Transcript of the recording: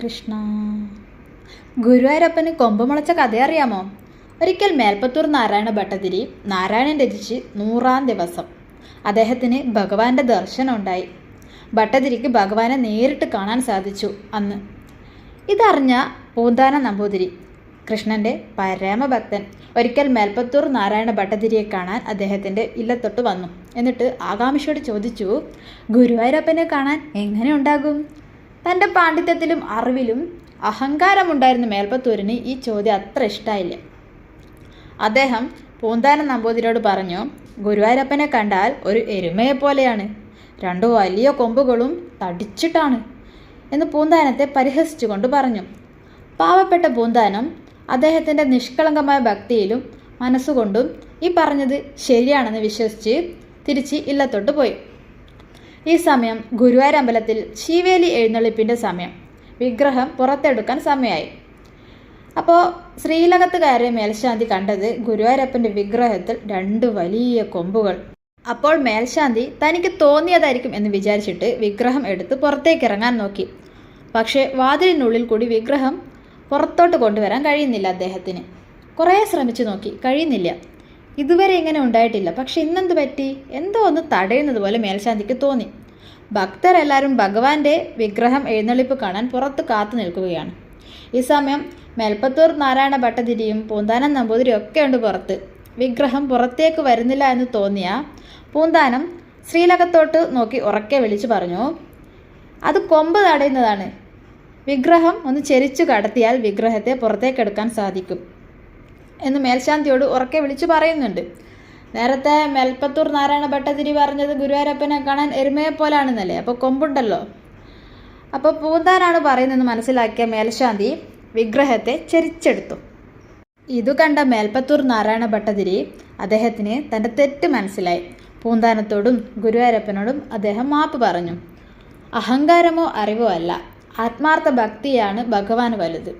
കൃഷ്ണ. ഗുരുവായൂരപ്പന് കൊമ്പ് മുളച്ച കഥ അറിയാമോ ഒരിക്കൽ മേൽപ്പത്തൂർ നാരായണ ഭട്ടതിരി നാരായണൻ രചിച്ച് നൂറാം ദിവസം അദ്ദേഹത്തിന് ഭഗവാന്റെ ദർശനം ഉണ്ടായി ഭട്ടതിരിക്ക് ഭഗവാനെ നേരിട്ട് കാണാൻ സാധിച്ചു അന്ന്. ഇതറിഞ്ഞ പൂന്താന നമ്പൂതിരി കൃഷ്ണന്റെ പരമഭക്തൻ ഒരിക്കൽ മേൽപ്പത്തൂർ നാരായണ ഭട്ടതിരിയെ കാണാൻ അദ്ദേഹത്തിന്റെ ഇല്ലത്തൊട്ട് വന്നു. എന്നിട്ട് ആകാംക്ഷയോട് ചോദിച്ചു ഗുരുവായൂരപ്പനെ കാണാൻ എങ്ങനെ ഉണ്ടാകും? തന്റെ പാണ്ഡിത്യത്തിലും അറിവിലും അഹങ്കാരമുണ്ടായിരുന്ന മേൽപ്പത്തൂരിന് ഈ ചോദ്യം അത്ര ഇഷ്ടമായില്ല അദ്ദേഹം പൂന്താനം നമ്പൂതിരിയോട് പറഞ്ഞു ഗുരുവായൂരപ്പനെ കണ്ടാൽ ഒരു എരുമയെ പോലെയാണ്. രണ്ടു വലിയ കൊമ്പുകളും തടിച്ചിട്ടാണ് എന്ന് പൂന്താനത്തെ പരിഹസിച്ചുകൊണ്ട് പറഞ്ഞു. പാവപ്പെട്ട പൂന്താനം അദ്ദേഹത്തിന്റെ നിഷ്കളങ്കമായ ഭക്തിയിലും മനസ്സുകൊണ്ടും ഈ പറഞ്ഞത് ശരിയാണെന്ന് വിശ്വസിച്ച് തിരിച്ച് ഇല്ലത്തോട്ട് പോയി. ഈ സമയം ഗുരുവായൂർ അമ്പലത്തിൽ ശിവേലി എഴുന്നള്ളിപ്പിന്റെ സമയം. വിഗ്രഹം പുറത്തെടുക്കാൻ സമയമായി. അപ്പോൾ ശ്രീലകത്ത് കയറിയ മേൽശാന്തി കണ്ടത് ഗുരുവായൂരപ്പന്റെ വിഗ്രഹത്തിൽ രണ്ട് വലിയ കൊമ്പുകൾ. അപ്പോൾ മേൽശാന്തി തനിക്ക് തോന്നിയതായിരിക്കും എന്ന് വിചാരിച്ചിട്ട് വിഗ്രഹം എടുത്ത് പുറത്തേക്ക് ഇറങ്ങാൻ നോക്കി. പക്ഷേ വാതിലിനുള്ളിൽ കൂടി വിഗ്രഹം പുറത്തോട്ട് കൊണ്ടുവരാൻ കഴിയുന്നില്ല അദ്ദേഹത്തിന്. കുറേ ശ്രമിച്ചു നോക്കി കഴിയുന്നില്ല. ഇതുവരെ ഇങ്ങനെ ഉണ്ടായിട്ടില്ല. പക്ഷെ ഇന്നെന്ത് പറ്റി? എന്തോ ഒന്ന് തടയുന്നത് പോലെ മേൽശാന്തിക്ക് തോന്നി. ഭക്തരെല്ലാവരും ഭഗവാന്റെ വിഗ്രഹം എഴുന്നള്ളിപ്പ് കാണാൻ പുറത്ത് കാത്തു നിൽക്കുകയാണ്. ഈ സമയം മേൽപ്പത്തൂർ നാരായണ ഭട്ടതിരിയും പൂന്താനം നമ്പൂതിരിയും ഒക്കെ ഉണ്ട് പുറത്ത്. വിഗ്രഹം പുറത്തേക്ക് വരുന്നില്ല എന്ന് തോന്നിയ പൂന്താനം ശ്രീലകത്തോട്ട് നോക്കി ഉറക്കെ വിളിച്ചു പറഞ്ഞു അത് കൊമ്പ് തടയുന്നതാണ്. വിഗ്രഹം ഒന്ന് ചെരിച്ചു കടത്തിയാൽ വിഗ്രഹത്തെ പുറത്തേക്കെടുക്കാൻ സാധിക്കും എന്ന് മേൽശാന്തിയോട് ഉറക്കെ വിളിച്ചു പറയുന്നുണ്ട്. നേരത്തെ മെൽപ്പത്തൂർ നാരായണ ഭട്ടതിരി പറഞ്ഞത് ഗുരുവായൂരപ്പനെ കാണാൻ എരുമയെ പോലാണെന്നല്ലേ? അപ്പോൾ കൊമ്പുണ്ടല്ലോ. അപ്പോൾ പൂന്താനാണ് പറയുന്നതെന്ന് മനസ്സിലാക്കിയ മേൽശാന്തി വിഗ്രഹത്തെ ചെരിച്ചെടുത്തു. ഇതു കണ്ട മേൽപ്പത്തൂർ നാരായണ ഭട്ടതിരി അദ്ദേഹത്തിന് തന്റെ തെറ്റ് മനസ്സിലായി. പൂന്താനത്തോടും ഗുരുവായൂരപ്പനോടും അദ്ദേഹം മാപ്പ് പറഞ്ഞു. അഹങ്കാരമോ അറിവോ അല്ല. ആത്മാർത്ഥ ഭക്തിയാണ് ഭഗവാൻ വലുത്.